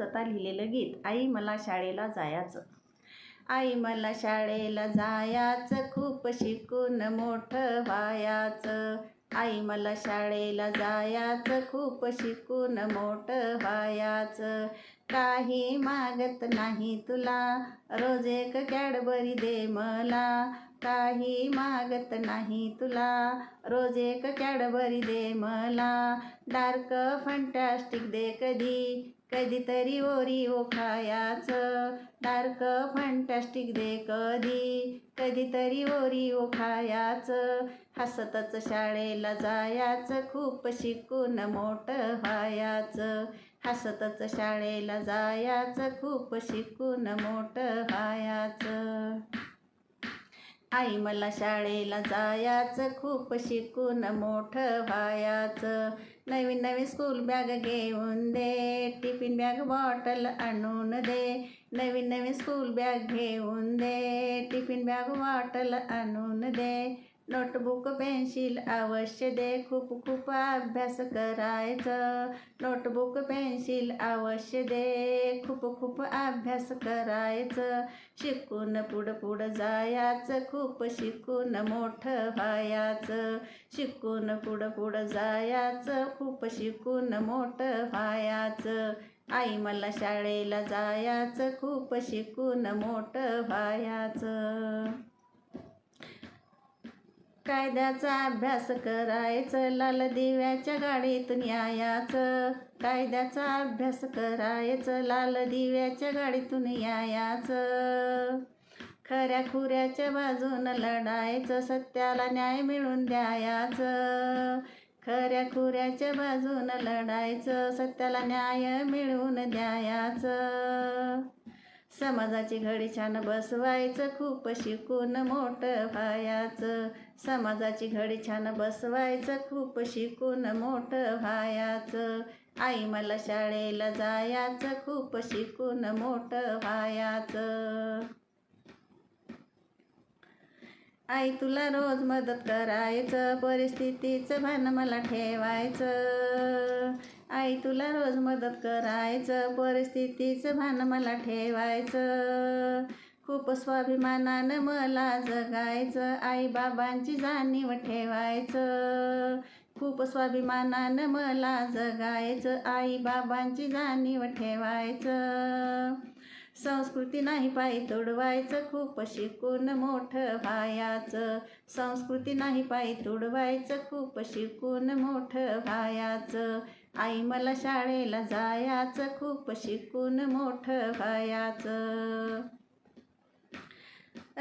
स्वतः लिहिलेलं गीत आई मला शाळेला जायचं. आई मला शाळेला जायचं खूप शिकून मोठं व्हायाचं. आई मला शाळेला जायचं खूप शिकून मोठं व्हायाचं. काही मागत नाही तुला रोज एक कॅडबरी दे मला. काही मागत नाही तुला रोज एक कॅडबरी दे मला. डार्क फंटॅस्टिक दे कधी कधीतरी ओरी ओखायाचं. डार्क फॅन्टॅस्टिक दे कधी. कधीतरी ओरी ओखायाचं. हसतच शाळेला जायाचं. खूप शिकून मोठं व्हायाचं. हसतच शाळेला जायाचं. खूप शिकून मोठं व्हायाचं. आई मला शाळेला जायचं खूप शिकून मोठं व्हायाचं. नवीन नवीन स्कूल बॅग घेऊन दे टिफिन बॅग बॉटल आणून दे. नवीन नवीन स्कूल बॅग घेऊन दे टिफिन बॅग बॉटल आणून दे. नोटबुक पेन्सिल अवश्य दे खूप खूप अभ्यास करायचं. नोटबुक पेन्सिल अवश्य दे खूप खूप अभ्यास करायचं. शिकून पुढं पुढं जायचं खूप शिकून मोठं व्हायाचं. शिकून पुढं पुढं जायचं खूप शिकून मोठं व्हायाचं. आई मला शाळेला जायचं खूप शिकून मोठं व्हायाचं. कायद्याचा अभ्यास करायचं लाल दिव्याच्या गाडीतून यायाचं कायद्याचा अभ्यास करायचं लाल दिव्याच्या गाडीतून यायाचं खऱ्या खुऱ्याच्या बाजून लढायचं सत्याला न्याय मिळून द्यायाचं. खऱ्या खुऱ्याच्या बाजून लढायचं सत्याला न्याय मिळवून द्यायाचं. समाजाची घडी छान बसवायचं खूप शिकून मोठं व्हायचं. समाजाची घडी छान बसवायचं खूप शिकून मोठं व्हायाचं. आई मला शाळेला जायचं खूप शिकून मोठं व्हायाचं. आई तुला रोज मदत करायचं परिस्थितीचं भान मला ठेवायचं. आई तुला रोज मदत करायचं परिस्थितीचं भान मला ठेवायचं. खूप स्वाभिमानानं मला जगायचं. आई बाबांची जाणीव ठेवायचं. खूप स्वाभिमानानं मला जगायचं. आई बाबांची जाणीव ठेवायचं. संस्कृती नाही पायी तुडवायचं. खूप शिकून मोठं व्हायाचं. संस्कृती नाही पायी तुडवायचं. खूप शिकून मोठं व्हायाचं. आई मला शाळेला जायचं. खूप शिकून मोठं व्हायाचं.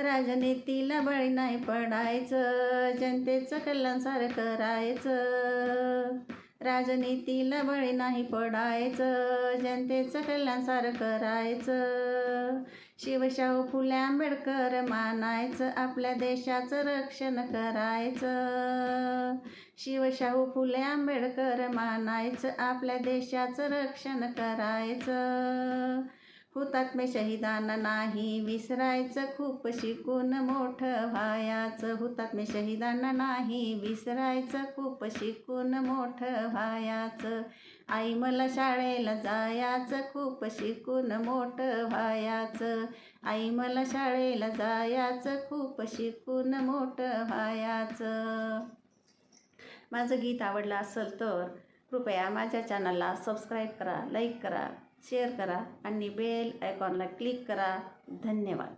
राजनीतीला बळी नाही पडायचं. जनतेचं कल्याण सारं करायचं. राजनीतीला बळी नाही पडायचं. जनतेचं कल्याण सारं करायचं. शिवशाहू फुले आंबेडकर मानायचं. आपल्या देशाचं रक्षण करायचं. शिवशाहू फुले आंबेडकर मानायचं. आपल्या देशाचं रक्षण करायचं. हो हुतात्मे शहीदांना नाही विसरायचं खूप शिकून मोठं व्हायाचं. हो हुतात्मे शहीदांना नाही विसरायचं खूप शिकून मोठं व्हायाचं. आई मला शाळेला जायाचं खूप शिकून मोठं व्हायाचं. आई मला शाळेला जायाचं खूप शिकून मोठं व्हायाचं. माझं गीत आवडलं असेल तर कृपया माझ्या चॅनलला सबस्क्राईब करा लाईक करा. शेअर करा आणि बेल आयकॉनला क्लिक करा. धन्यवाद.